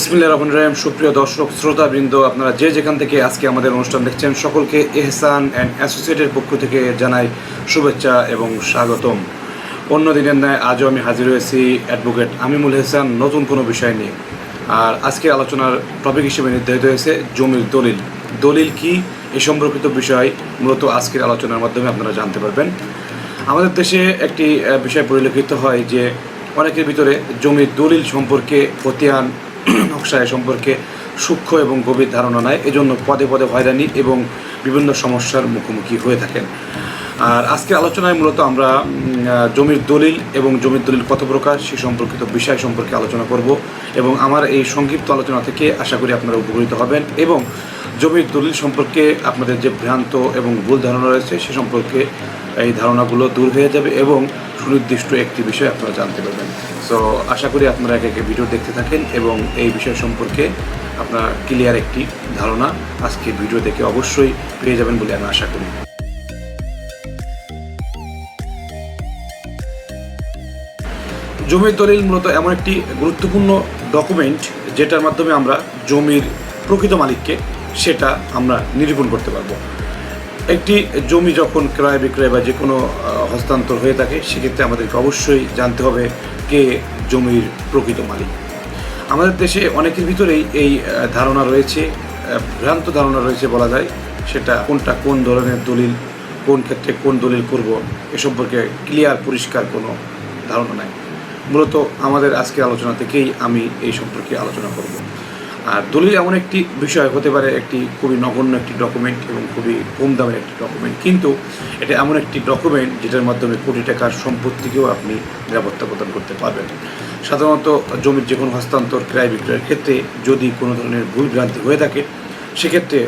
বিসমিল্লা রহমান রহিম, সুপ্রিয় দর্শক, শ্রোতাবৃন্দ, আপনারা যে যেখান থেকে আজকে আমাদের অনুষ্ঠান দেখছেন, সকলকে এহসান অ্যান্ড অ্যাসোসিয়েটের পক্ষ থেকে জানাই শুভেচ্ছা এবং স্বাগতম। অন্য দিনের ন্যায় আজও আমি হাজির হয়েছি অ্যাডভোকেট আমিমুল এহসান, নতুন কোনো বিষয় নিয়ে। আর আজকে আলোচনার টপিক হিসেবে নির্ধারিত হয়েছে জমির দলিল। দলিল কি? এ সম্পর্কিত বিষয় মূলত আজকের আলোচনার মাধ্যমে আপনারা জানতে পারবেন। আমাদের দেশে একটি বিষয় পরিলক্ষিত হয় যে অনেকের ভিতরে জমির দলিল সম্পর্কে খতিয়ান নকশায় সম্পর্কে সূক্ষ্ম এবং গভীর ধারণা নাই। এজন্য পদে পদে হয়রানি এবং বিভিন্ন সমস্যার মুখোমুখি হয়ে থাকেন। আর আজকের আলোচনায় মূলত আমরা জমির দলিল এবং জমির দলিল কত প্রকার সে সম্পর্কিত বিষয় সম্পর্কে আলোচনা করব এবং আমার এই সংক্ষিপ্ত আলোচনা থেকে আশা করি আপনারা উপকৃত হবেন এবং জমির দলিল সম্পর্কে আপনাদের যে ভ্রান্ত এবং ভুল ধারণা রয়েছে সে সম্পর্কে এই ধারণাগুলো দূর হয়ে যাবে এবং সুনির্দিষ্ট একটি বিষয় আপনারা জানতে পারবেন। সো আশা করি আপনারা একে একে ভিডিও দেখতে থাকেন এবং এই বিষয় সম্পর্কে আপনার ক্লিয়ার একটি ধারণা আজকে ভিডিও দেখে অবশ্যই পেয়ে যাবেন বলে আমি আশা করি। জমির দলিল মূলত এমন একটি গুরুত্বপূর্ণ ডকুমেন্ট যেটার মাধ্যমে আমরা জমির প্রকৃত মালিককে সেটা আমরা নিরূপণ করতে পারব। একটি জমি যখন ক্রয় বিক্রয় বা যে কোনো হস্তান্তর হয়ে থাকে, সেক্ষেত্রে আমাদেরকে অবশ্যই জানতে হবে কে জমির প্রকৃত মালিক। আমাদের দেশে অনেকের ভিতরেই এই ধারণা রয়েছে ভ্রান্ত ধারণা রয়েছে বলা যায়, সেটা কোনটা কোন ধরনের দলিল, কোন ক্ষেত্রে কোন দলিল করব, এ সম্পর্কে ক্লিয়ার, পরিষ্কার কোনো ধারণা নাই। মূলত আমাদের আজকের আলোচনা থেকেই আমি এই সম্পর্কে আলোচনা করব। আর দলিল এমন একটি বিষয়, হতে পারে একটি খুবই নগণ্য একটি ডকুমেন্ট এবং খুবই কম দামের একটি ডকুমেন্ট কিন্তু এটা এমন একটি ডকুমেন্ট যেটার মাধ্যমে কোটি টাকার সম্পত্তিকেও আপনি নিরাপত্তা প্রদান করতে পারবেন। সাধারণত জমির যে কোনো হস্তান্তর, ক্রয় বিক্রয়ের ক্ষেত্রে যদি কোনো ধরনের ভুল ভ্রান্তি হয়ে থাকে, সেক্ষেত্রে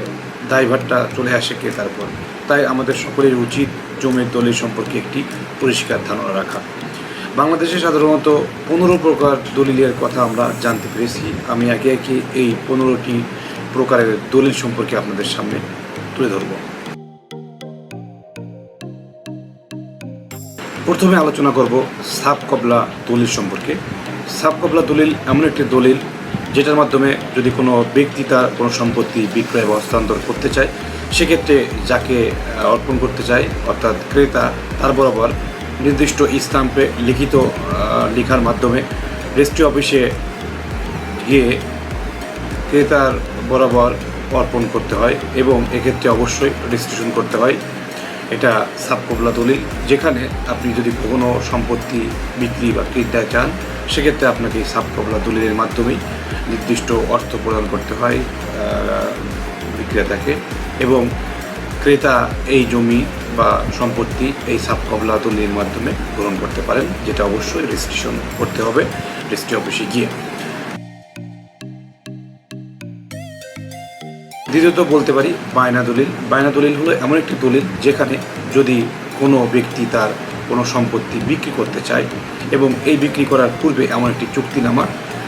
দায়ভারটা চলে আসে কে তারপর তাই আমাদের সকলের উচিত জমির দলিল সম্পর্কে একটি পরিষ্কার ধারণা রাখা। বাংলাদেশে সাধারণত পনেরো প্রকার দলিলের কথা আমরা জানতে পেরেছি। আমি একে একে এই পনেরোটি প্রকারের দলিল সম্পর্কে আপনাদের সামনে তুলে ধরব। প্রথমে আলোচনা করব সাব কবলা দলিল সম্পর্কে। সাব কবলা দলিল এমন একটি দলিল যেটার মাধ্যমে যদি কোনো ব্যক্তি তার কোনো সম্পত্তি বিক্রয় বা হস্তান্তর করতে চায়, সেক্ষেত্রে যাকে অর্পণ করতে চায়, অর্থাৎ ক্রেতা, তার বরাবর নির্দিষ্ট স্টাম্পে লিখিত লেখার মাধ্যমে রেজিস্ট্রি অফিসে গিয়ে ক্রেতার বরাবর অর্পণ করতে হয় এবং এক্ষেত্রে অবশ্যই রেজিস্ট্রেশন করতে হয়। এটা সাবকবলা দলিল যেখানে আপনি যদি কোনো সম্পত্তি বিক্রি বা কিনতে চান, সেক্ষেত্রে আপনাকে সাবকবলা দলিলের মাধ্যমেই নির্দিষ্ট অর্থ প্রদান করতে হয় বিক্রেতাকে এবং ক্রেতা এই জমি বা সম্পত্তি এই সাবকবলা দলিলের মাধ্যমে গ্রহণ করতে পারেন, যেটা অবশ্যই রেজিস্ট্রেশন করতে হবে রেজিস্ট্রি অফিসে গিয়ে। দ্বিতীয়ত বলতে পারি, বায়না দলিল। বায়না দলিল হলো এমন একটি দলিল যেখানে যদি কোনো ব্যক্তি তার কোনো সম্পত্তি বিক্রি করতে চায় এবং এই বিক্রি করার পূর্বে এমন একটি চুক্তিনামা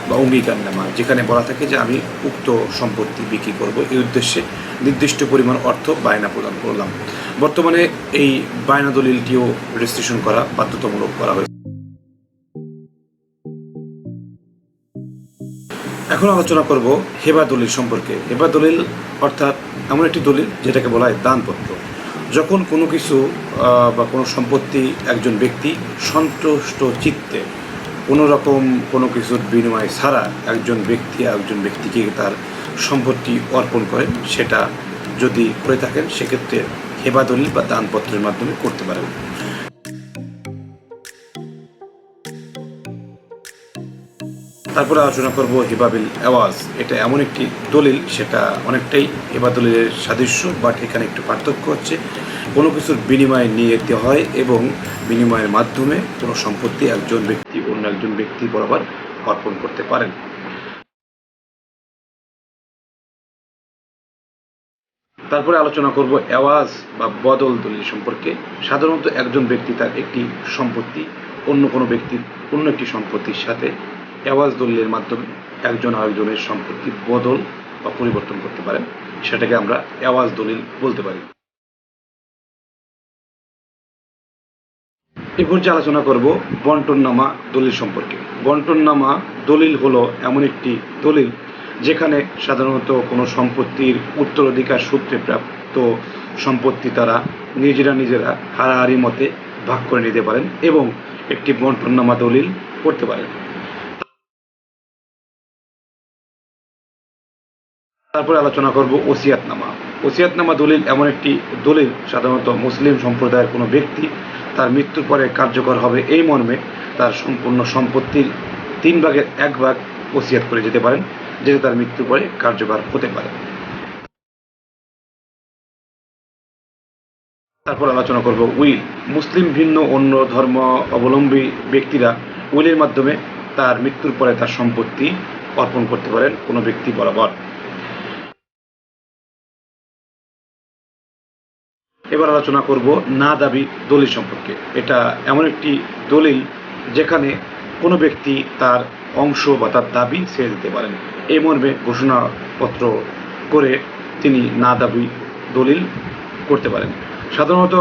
বা অঙ্গীকারনামা যেখানে বলা থাকে যে আমি উক্ত সম্পত্তি বিক্রি করব। এই উদ্দেশ্যে নির্দিষ্ট পরিমাণ অর্থ বায়না প্রদান করলাম। বর্তমানে এই বায়না দলিলটিও রেজিস্ট্রেশন করা বাধ্যতামূলক করা হয়েছে। এখন আলোচনা করব হেবা দলিল সম্পর্কে। হেবা দলিল অর্থাৎ এমন একটি দলিল যেটাকে বলা হয় দানপত্র। যখন কোনো কিছু বা কোনো সম্পত্তি একজন ব্যক্তি সন্তুষ্ট চিত্তে কোনো রকম কোনো কিছুর বিনিময় ছাড়া একজন ব্যক্তি একজন ব্যক্তিকে তার সম্পত্তি অর্পণ করেন, সেটা যদি করে থাকেন, সেক্ষেত্রে হেবা দলিল বা দানপত্রের মাধ্যমে করতে পারেন। তারপরে আলোচনা করব হিবাবিল আওয়াজ। এটা এমন একটি দলিল, সেটা অনেকটাই হিবা দলিলের সাদৃশ্য বাট এখানে একটু পার্থক্য হচ্ছে কোনো কিছুর বিনিময়ে নিয়ে যেতে হয় এবং বিনিময়ের মাধ্যমে কোনো সম্পত্তি একজন ব্যক্তি অন্য একজন ব্যক্তি বরাবর অর্পণ করতে পারেন। তারপরে আলোচনা করব আওয়াজ বা বদল দলিল সম্পর্কে। সাধারণত একজন ব্যক্তি তার একটি সম্পত্তি, অন্য কোনো ব্যক্তির অন্য একটি সম্পত্তির সাথে আওয়াজ দলিলের মাধ্যমে একজন আরেকজনের সম্পত্তি বদল বা পরিবর্তন করতে পারেন। সেটাকে আমরা আওয়াজ দলিল বলতে পারি। এ পর্যায়ে আলোচনা করব বন্টননামা দলিল সম্পর্কে। বন্টননামা দলিল হলো এমন একটি দলিল যেখানে সাধারণত কোনো সম্পত্তির উত্তরাধিকার সূত্রে প্রাপ্ত সম্পত্তি তারা নিজেরা নিজেরা হারাহারি মতে ভাগ করে নিতে পারেন এবং একটি বন্টননামা দলিল করতে পারেন। তারপরে আলোচনা করব ওসিয়াতনামা। ওসিয়াতনামা দলিল এমন একটি দলিল, সাধারণত মুসলিম সম্প্রদায়ের কোনো ব্যক্তি তার মৃত্যুর পরে কার্যকর হবে এই মর্মে তার সম্পূর্ণ সম্পত্তির তিন ভাগের এক ভাগ ওসিয়াত করে যেতে পারেন যেটা তার মৃত্যুর পরে কার্যকর হতে পারে। তারপর আলোচনা করব উইল। মুসলিম ভিন্ন অন্য ধর্ম অবলম্বী ব্যক্তিরা উইলের মাধ্যমে তার মৃত্যুর পরে তার সম্পত্তি অর্পণ করতে পারেন কোনো ব্যক্তি বরাবর। এবার আলোচনা করব না দাবি দলিল সম্পর্কে। এটা এমন একটি দলিল যেখানে কোনো ব্যক্তি তার অংশ বা তার দাবি ছেড়ে দিতে পারেন। এই মর্মে ঘোষণাপত্র করে তিনি না দাবি দলিল করতে পারেন। সাধারণত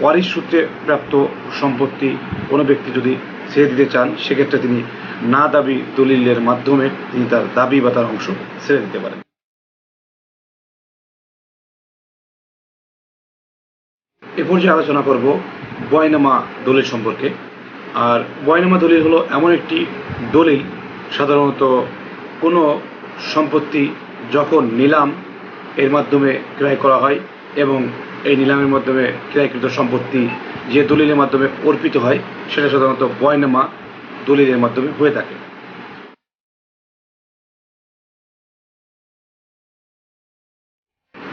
ওয়ারিশ সূত্রে প্রাপ্ত সম্পত্তি কোনো ব্যক্তি যদি ছেড়ে দিতে চান, সেক্ষেত্রে তিনি না দাবি দলিলের মাধ্যমে তিনি তার দাবি বা তার অংশ ছেড়ে দিতে পারেন। এ পর্যায়ে আলোচনা করব বয়নামা দলিল সম্পর্কে। আর বয়নামা দলিল হলো এমন একটি দলিল, সাধারণত কোনো সম্পত্তি যখন নিলাম, এর মাধ্যমে ক্রয় করা হয় এবং এই নিলামের মাধ্যমে ক্রয়কৃত সম্পত্তি যে দলিলের মাধ্যমে অর্পিত হয়, সেটা সাধারণত বয়নামা দলিলের মাধ্যমে হয়ে থাকে।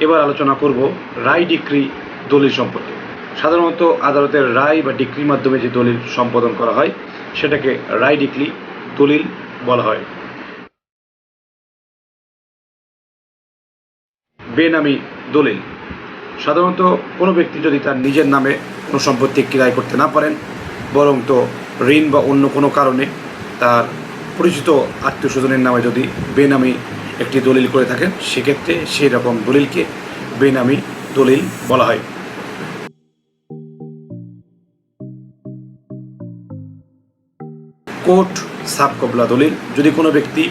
এবার আলোচনা করব রায় ডিক্রি দলিল সম্পর্কে। সাধারণত আদালতের রায় বা ডিক্রির মাধ্যমে যে দলিল সম্পাদন করা হয়, সেটাকে রায় ডিক্রি দলিল বলা হয়। বেনামি দলিল। সাধারণত কোনো ব্যক্তি যদি তার নিজের নামে কোনো সম্পত্তি ক্রয় করতে না পারেন, বরং তো ঋণ বা অন্য কোনো কারণে তার পরিচিত আত্মীয় স্বজনের নামে যদি বেনামি একটি দলিল করে থাকেন, সেক্ষেত্রে সেই রকম দলিলকে বেনামি দলিল বলা হয়। কোর্ট সাবকবলা দলিল যদি কোনো ব্যক্তি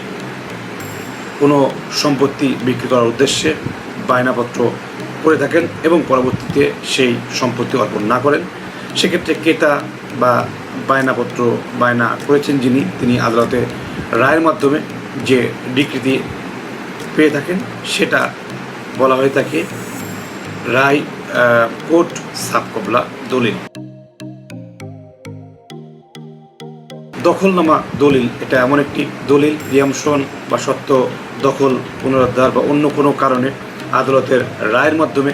কোনো সম্পত্তি বিক্রি করার উদ্দেশ্যে বায়নাপত্র করে থাকেন এবং পরবর্তীতে সেই সম্পত্তি অর্পণ না করেন, সেক্ষেত্রে ক্রেতা বা বায়নাপত্র বায়না করেছেন যিনি, তিনি আদালতে রায়ের মাধ্যমে যে ডিকৃতি পেয়ে থাকেন সেটা বলা হয়ে থাকে রায় কোর্ট সাবকবলা দলিল দখলনামা দলিল, এটা এমন একটি দলিল, রিয়ামশন বা সত্য দখল, পুনরুদ্ধার বা অন্য কোনো কারণে আদালতের রায়ের মাধ্যমে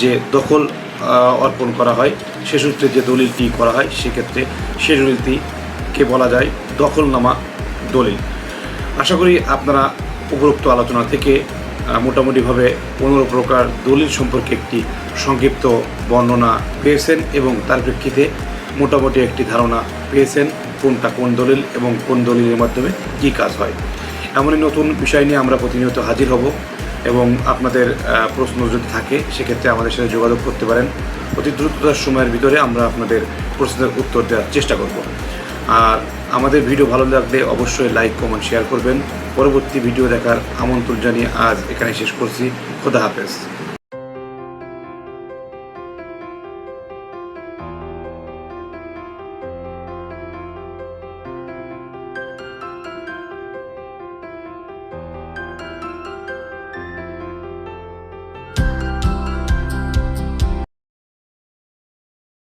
যে দখল অর্পণ করা হয়, সে সূত্রে যে দলিলটি করা হয়, সেক্ষেত্রে সে দলিলটিকে বলা যায় দখলনামা দলিল। আশা করি আপনারা উপরোক্ত আলোচনা থেকে মোটামুটিভাবে পনেরো প্রকার দলিল সম্পর্কে একটি সংক্ষিপ্ত বর্ণনা পেয়েছেন এবং তার প্রেক্ষিতে মোটামুটি একটি ধারণা পেয়েছেন। কোনটা কোন দলিল এবং কোন দলিলের মাধ্যমে কী কাজ হয়। এমনই নতুন বিষয় নিয়ে আমরা প্রতিনিয়ত হাজির হব এবং আপনাদের প্রশ্ন যদি থাকে, সেক্ষেত্রে আমাদের সাথে যোগাযোগ করতে পারেন। অতি দ্রুততার সময়ের ভিতরে আমরা আপনাদের প্রশ্নের উত্তর দেওয়ার চেষ্টা করব। আর আমাদের ভিডিও ভালো লাগলে অবশ্যই লাইক, কমেন্ট, শেয়ার করবেন। পরবর্তী ভিডিও দেখার আমন্ত্রণ জানিয়ে আজ এখানে শেষ করছি। খোদা হাফেজ।